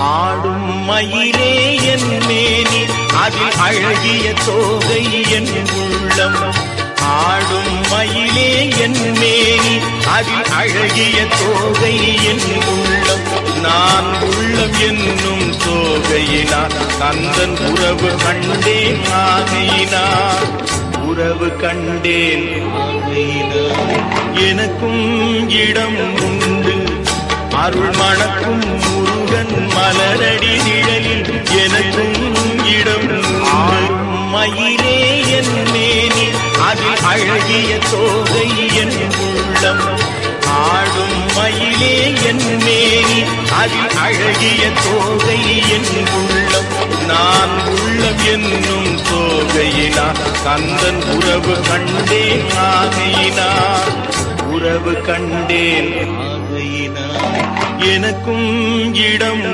ஆடும் மயிலே என் மேனி அதில் அழகிய தோகை என் உள்ளம். ஆடும் மயிலே என் மேனி அதில் அழகிய தோகை என் உள்ளம். நான் உள்ளம் என்னும் தோகையினார் கந்தன் உறவு கண்டேன் ஆகையினார் உறவு கண்டேன் ஆகையினார் எனக்கும் இடம் உண்டு. அருள் மணக்கும் முருகன் மலரடி நிழலில் எனக்கும் இடம் ஆடும் மயிலே என் மேனி அதில் அழகிய தோகை என் உள்ளம். ஆடும் மயிலே என் மேனி அதில் அழகிய தோகை என் உள்ளம். நான் உள்ளம் என்னும் தோகையினா கந்தன் உறவு கண்டேன் ஆகையினா உறவு கண்டேன் எனக்கும் இடம்